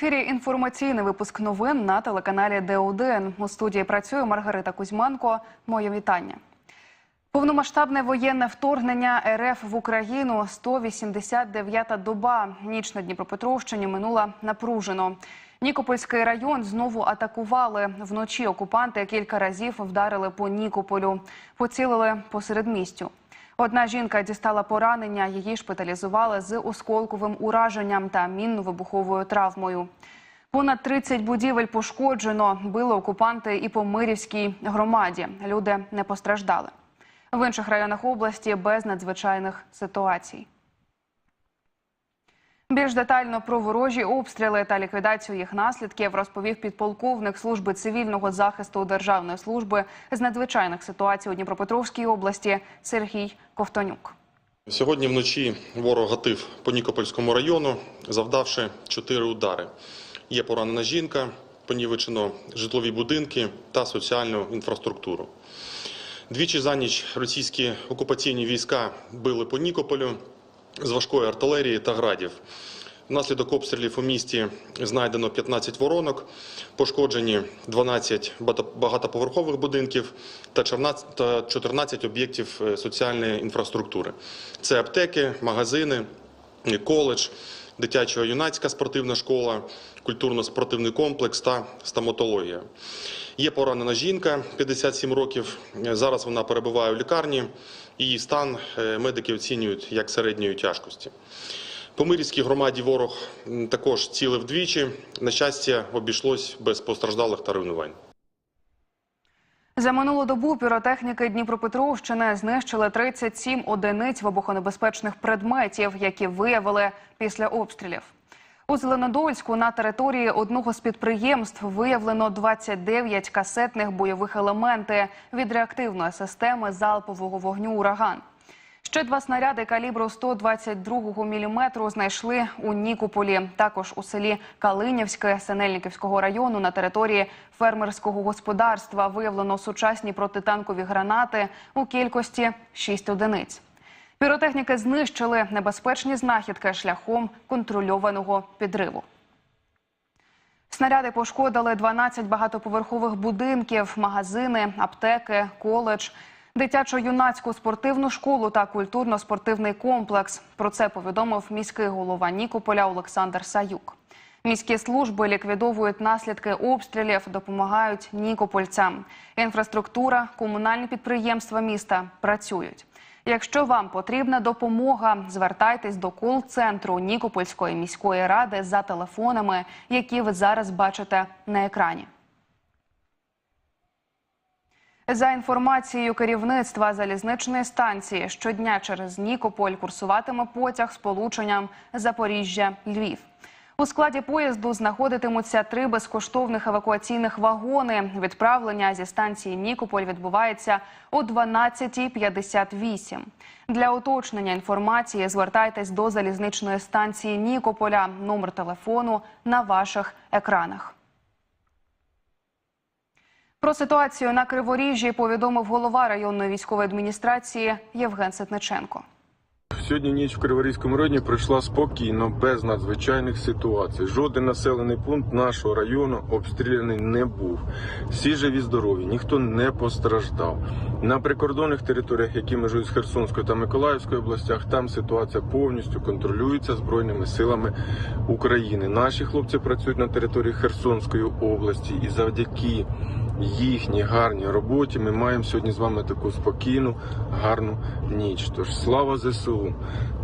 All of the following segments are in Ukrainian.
ефірі інформаційний випуск новин на телеканалі Д1. У студії працює Маргарита Кузьманко. Моє вітання. Повномасштабне воєнне вторгнення РФ в Україну 189-та доба. Ніч на Дніпропетровщині минула напружено. Нікопольський район знову атакували. Вночі окупанти кілька разів вдарили по Нікополю, поцілили посеред містю. Одна жінка дістала поранення, її шпиталізували з осколковим ураженням та мінно-вибуховою травмою. Понад 30 будівель пошкоджено. Били окупанти і по Мирівській громаді. Люди не постраждали. В інших районах області без надзвичайних ситуацій. Більш детально про ворожі обстріли та ліквідацію їх наслідків розповів підполковник служби цивільного захисту Державної служби з надзвичайних ситуацій у Дніпропетровській області Сергій Ковтонюк. Сьогодні вночі ворог гатив по Нікопольському району, завдавши чотири удари. Є поранена жінка, понівечено житлові будинки та соціальну інфраструктуру. Двічі за ніч російські окупаційні війська били по Нікополю з важкої артилерії та градів. Внаслідок обстрілів у місті знайдено 15 воронок, пошкоджені 12 багатоповерхових будинків та 14 об'єктів е, соціальної інфраструктури. Це аптеки, магазини, коледж, дитячо-юнацька спортивна школа, культурно-спортивний комплекс та стоматологія. Є поранена жінка 57 років. Зараз вона перебуває у лікарні. Її стан е, медики оцінюють як середньої тяжкості. По Мирівській громаді ворог також цілив двічі. На щастя, обійшлось без постраждалих та руйнувань. За минулу добу піротехніки Дніпропетровщини знищили 37 одиниць вибухонебезпечних предметів, які виявили після обстрілів. У Зеленодольську на території одного з підприємств виявлено 29 касетних бойових елементи від реактивної системи залпового вогню «Ураган». Ще два снаряди калібру 122 мм знайшли у Нікополі. Також у селі Калинівське Синельниківського району на території фермерського господарства виявлено сучасні протитанкові гранати у кількості 6 одиниць. Піротехніки знищили небезпечні знахідки шляхом контрольованого підриву. Снаряди пошкодили 12 багатоповерхових будинків, магазини, аптеки, коледж, дитячо-юнацьку спортивну школу та культурно-спортивний комплекс. Про це повідомив міський голова Нікополя Олександр Саюк. Міські служби ліквідовують наслідки обстрілів, допомагають нікопольцям. Інфраструктура, комунальні підприємства міста працюють. Якщо вам потрібна допомога, звертайтесь до кол-центру Нікопольської міської ради за телефонами, які ви зараз бачите на екрані. За інформацією керівництва залізничної станції, щодня через Нікополь курсуватиме потяг з полученням Запоріжжя-Львів. У складі поїзду знаходитимуться три безкоштовних евакуаційних вагони. Відправлення зі станції Нікополь відбувається о 12.58. Для уточнення інформації звертайтесь до залізничної станції Нікополя. Номер телефону на ваших екранах. Про ситуацію на Криворіжжі повідомив голова районної військової адміністрації Євген Ситниченко. Сьогодні ніч в Криворізькому районі пройшла спокійно, без надзвичайних ситуацій. Жоден населений пункт нашого району обстріляний не був. Всі живі здорові, ніхто не постраждав. На прикордонних територіях, які межують з Херсонською та Миколаївською областях, там ситуація повністю контролюється збройними силами України. Наші хлопці працюють на території Херсонської області, і завдяки їхній гарній роботі ми маємо сьогодні з вами таку спокійну, гарну ніч. Тож слава ЗСУ!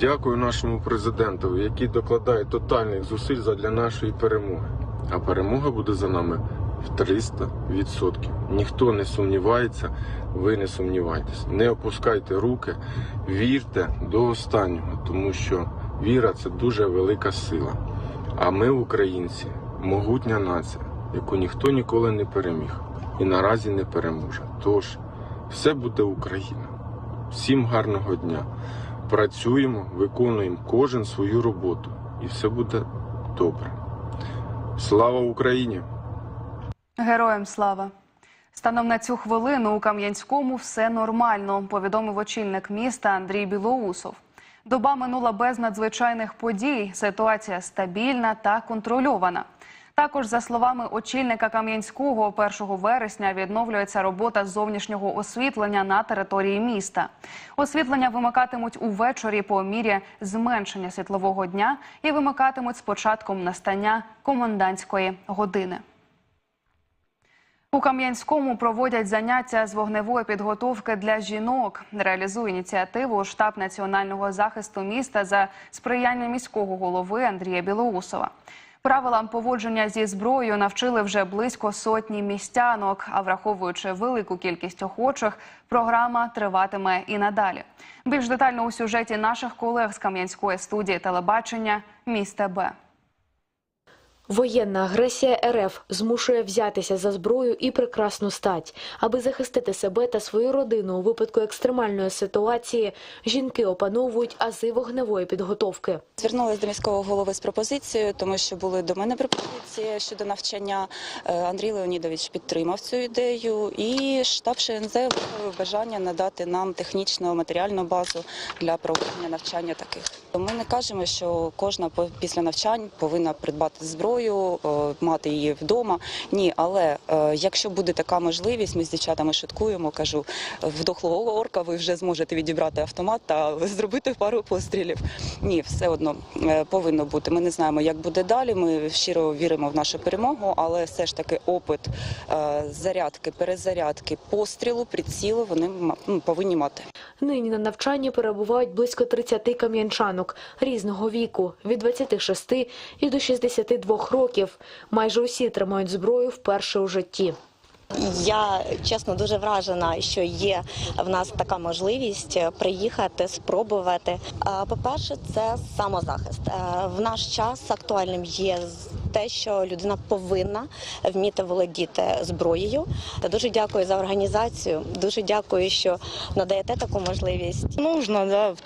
Дякую нашому президентові, який докладає тотальних зусиль задля нашої перемоги. А перемога буде за нами в 300%. Ніхто не сумнівається, ви не сумнівайтесь. Не опускайте руки, вірте до останнього, тому що віра це дуже велика сила. А ми, українці, могутня нація, яку ніхто ніколи не переміг і наразі не переможе. Тож все буде Україна. Всім гарного дня. Працюємо, виконуємо кожен свою роботу, і все буде добре. Слава Україні! Героям слава! Станом на цю хвилину у Кам'янському все нормально, повідомив очільник міста Андрій Білоусов. Доба минула без надзвичайних подій. Ситуація стабільна та контрольована. Також, за словами очільника Кам'янського, 1 вересня відновлюється робота зовнішнього освітлення на території міста. Освітлення вимикатимуть увечері по мірі зменшення світлового дня і вимикатимуть з початком настання комендантської години. У Кам'янському проводять заняття з вогневої підготовки для жінок. Реалізує ініціативу штаб національного захисту міста за сприяння міського голови Андрія Білоусова. Правилам поводження зі зброєю навчили вже близько сотні містянок. А враховуючи велику кількість охочих, програма триватиме і надалі. Більш детально у сюжеті наших колег з Кам'янської студії телебачення міста Б. Воєнна агресія РФ змушує взятися за зброю і прекрасну стать. Аби захистити себе та свою родину у випадку екстремальної ситуації, жінки опановують ази вогневої підготовки. Звернулася до міського голови з пропозицією, тому що були до мене пропозиції щодо навчання. Е, Андрій Леонідович підтримав цю ідею, і штаб ШНЗ виявив бажання надати нам технічну матеріальну базу для проведення навчання таких. Ми не кажемо, що кожна після навчань повинна придбати зброю, е, мати її вдома. Ні, але е, якщо буде така можливість, ми з дівчатами шуткуємо. Кажу, в дохлого орка ви вже зможете відібрати автомат та зробити пару пострілів. Ні, все одно е, повинно бути. Ми не знаємо, як буде далі. Ми щиро віримо в нашу перемогу, але все ж таки опит зарядки, перезарядки, пострілу, прицілу вони ну, повинні мати. Нині на навчанні перебувають близько 30 кам'янчанок різного віку від 26 і до 62 років. Майже усі тримають зброю вперше у житті. Я чесно дуже вражена, що є в нас така можливість приїхати, спробувати. А, По-перше, це самозахист. Е, В наш час актуальним є те, що людина повинна вміти володіти зброєю. Та Дуже дякую за організацію. Дуже дякую, що надаєте таку можливість. Нужно, да, в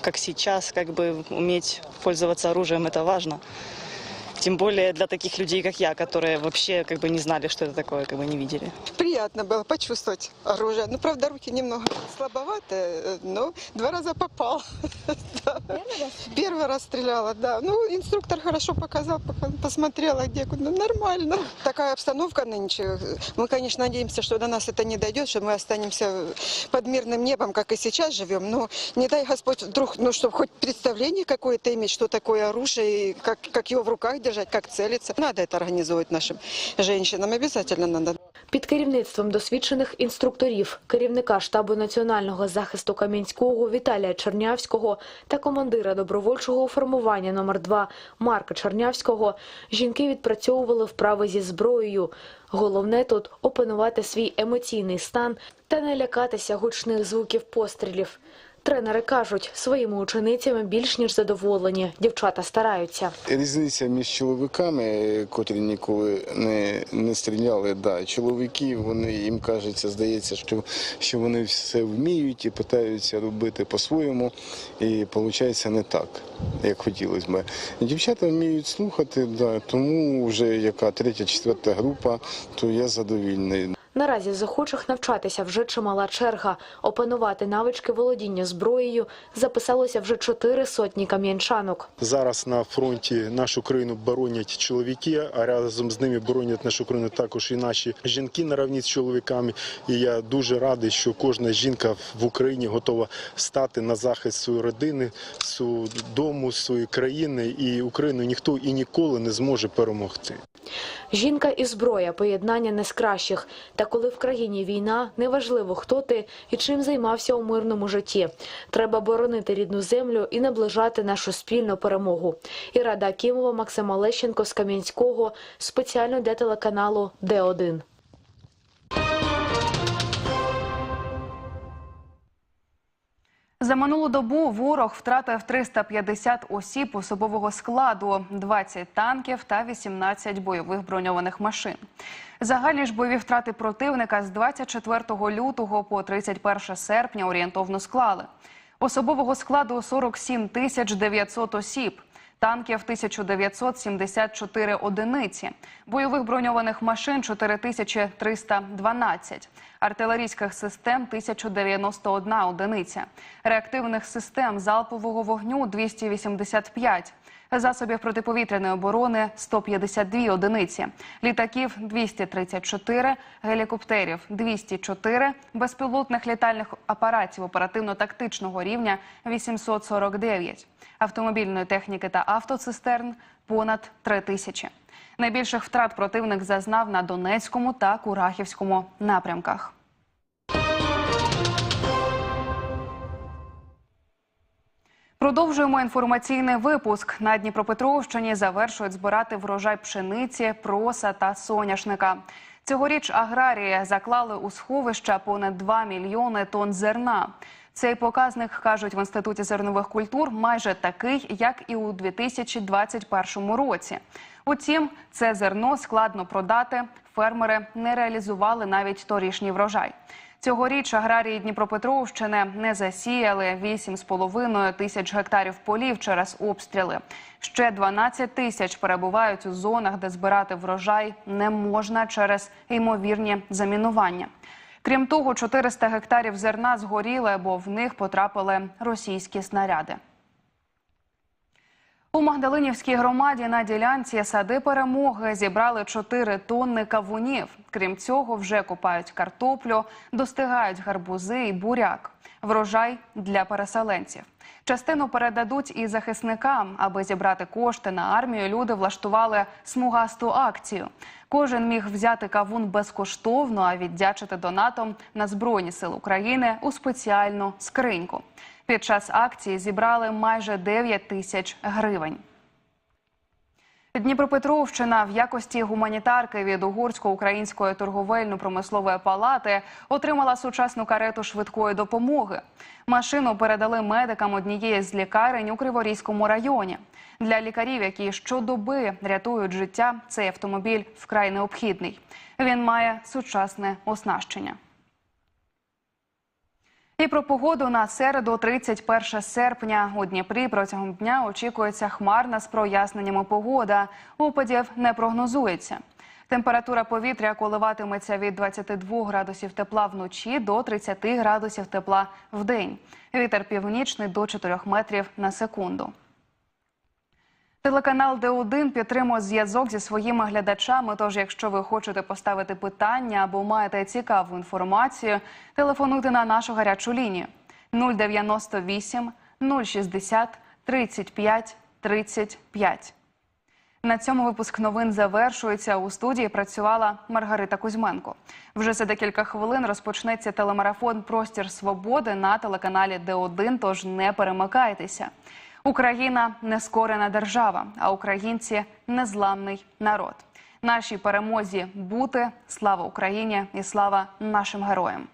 как сейчас, как бы уметь пользоваться оружием, это важно. Тем более для таких людей, как я, которые вообще как бы не знали, что это такое, как бы не видели. Приятно было почувствовать оружие. Ну, правда, руки немного слабоватые, э, но два раза попал. Первый раз стреляла, да. Ну, инструктор хорошо показал, пока- посмотрела, где куда. Нормально. Такая обстановка нынче. Мы, конечно, надеемся, что до нас это не дойдет, что мы останемся под мирным небом, как и сейчас живем. Но не дай Господь вдруг, ну, чтобы хоть представление какое-то иметь, что такое оружие, и как, как его в руках держать, как целиться. Надо это организовывать нашим женщинам. Обязательно надо. Під керівництвом досвідчених інструкторів, керівника штабу національного захисту Кам'янського Віталія Чернявського та командира добровольчого формування номер 2 Марка Чернявського, жінки відпрацьовували вправи зі зброєю. Головне тут опанувати свій емоційний стан та не лякатися гучних звуків пострілів. Тренери кажуть, своїми ученицями більш ніж задоволені. Дівчата стараються. Різниця між чоловіками, котрі ніколи не, не стріляли, да, чоловіки, вони їм кажеться, здається, що, що вони все вміють і питаються робити по-своєму, і виходить не так, як хотілося б. Дівчата вміють слухати, да, тому вже яка третя, четверта група, то я задовільний. Наразі з охочих навчатися вже чимала черга. Опанувати навички володіння зброєю записалося вже чотири сотні кам'янчанок. Зараз на фронті нашу країну боронять чоловіки, а разом з ними боронять нашу країну також і наші жінки на равні з чоловіками. І я дуже радий, що кожна жінка в Україні готова стати на захист своєї родини, свого дому, своєї країни. І Україну ніхто і ніколи не зможе перемогти. Жінка і зброя поєднання не з кращих. Та коли в країні війна, неважливо хто ти і чим займався у мирному житті. Треба боронити рідну землю і наближати нашу спільну перемогу. Ірада Акімова, Максим Олещенко з Кам'янського спеціально для телеканалу Д1. За минулу добу ворог втратив 350 осіб особового складу, 20 танків та 18 бойових броньованих машин. Загальні ж бойові втрати противника з 24 лютого по 31 серпня орієнтовно склали. Особового складу 47 тисяч 900 осіб, танків 1974 одиниці, бойових броньованих машин 4312, артилерійських систем 1091 одиниця, реактивних систем залпового вогню 285, засобів протиповітряної оборони 152 одиниці, літаків 234, гелікоптерів 204, безпілотних літальних апаратів оперативно-тактичного рівня 849, автомобільної техніки та автоцистерн понад 3 тисячі. Найбільших втрат противник зазнав на Донецькому та Курахівському напрямках. Продовжуємо інформаційний випуск. На Дніпропетровщині завершують збирати врожай пшениці, проса та соняшника. Цьогоріч аграрії заклали у сховища понад 2 мільйони тонн зерна. Цей показник кажуть в інституті зернових культур майже такий, як і у 2021 році. Утім, це зерно складно продати. Фермери не реалізували навіть торішній врожай. Цьогоріч аграрії Дніпропетровщини не засіяли 8,5 тисяч гектарів полів через обстріли. Ще 12 тисяч перебувають у зонах, де збирати врожай не можна через ймовірні замінування. Крім того, 400 гектарів зерна згоріли, бо в них потрапили російські снаряди. У Магдалинівській громаді на ділянці сади перемоги зібрали 4 тонни кавунів. Крім цього, вже купають картоплю, достигають гарбузи і буряк. Врожай для переселенців. Частину передадуть і захисникам, аби зібрати кошти на армію. Люди влаштували смугасту акцію. Кожен міг взяти кавун безкоштовно, а віддячити донатом на Збройні Сили України у спеціальну скриньку. Під час акції зібрали майже 9 тисяч гривень. Дніпропетровщина в якості гуманітарки від Угорсько-української торговельно-промислової палати отримала сучасну карету швидкої допомоги. Машину передали медикам однієї з лікарень у Криворізькому районі. Для лікарів, які щодоби рятують життя, цей автомобіль вкрай необхідний. Він має сучасне оснащення. І про погоду на середу, 31 серпня. У Дніпрі протягом дня очікується хмарна з проясненнями погода. Опадів не прогнозується. Температура повітря коливатиметься від 22 градусів тепла вночі до 30 градусів тепла в день. Вітер північний до 4 метрів на секунду. Телеканал Д1 підтримує зв'язок зі своїми глядачами. Тож, якщо ви хочете поставити питання або маєте цікаву інформацію, телефонуйте на нашу гарячу лінію 098 060 35 35. На цьому випуск новин завершується. У студії працювала Маргарита Кузьменко. Вже за декілька хвилин розпочнеться телемарафон Простір свободи на телеканалі Д1, Тож не перемикайтеся. Україна нескорена держава, а українці незламний народ. Нашій перемозі бути слава Україні і слава нашим героям.